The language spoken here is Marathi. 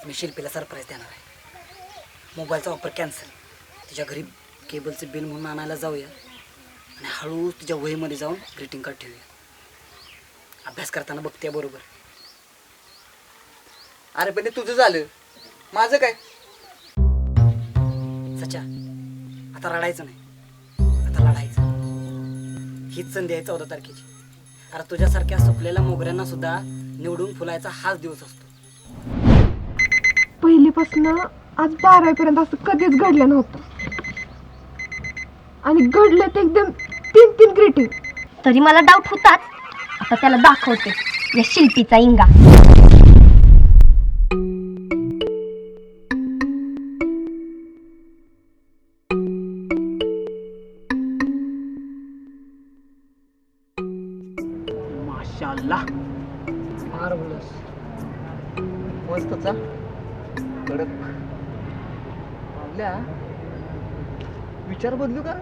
आज मी शिल्पीला सरप्राईज देणार आहे. मोबाईलचा वापर कॅन्सल तिच्या घरी केबलचं बिल म्हणून आणायला जाऊया. आणि हळू तुझ्या वहीमध्ये जाऊन ग्रीटिंग कार्ड ठेवूया. अभ्यास करताना बघते बरोबर. अरे पण ते तुझं झालं. माझं काय? सचा आता रडायचं नाही. आता लढायचं हीच संधी आहे चौदा तारखेची. अरे तुझ्यासारख्या सुकलेल्या मोगऱ्यांना सुद्धा निवडून फुलायचा हाच दिवस असतो. पहिलीपासनं आज बारावीपर्यंत असं कधीच घडलं नव्हतं. आणि घडलं ते एकदम तीन तीन ग्रीटिंग तरी मला डाऊट होताच. आता त्याला दाखवते. या शिल्पीचा इंगा. माशाल्लाह. मार्वलस मस्तचा कडक. आपल्या विचार बदलू का?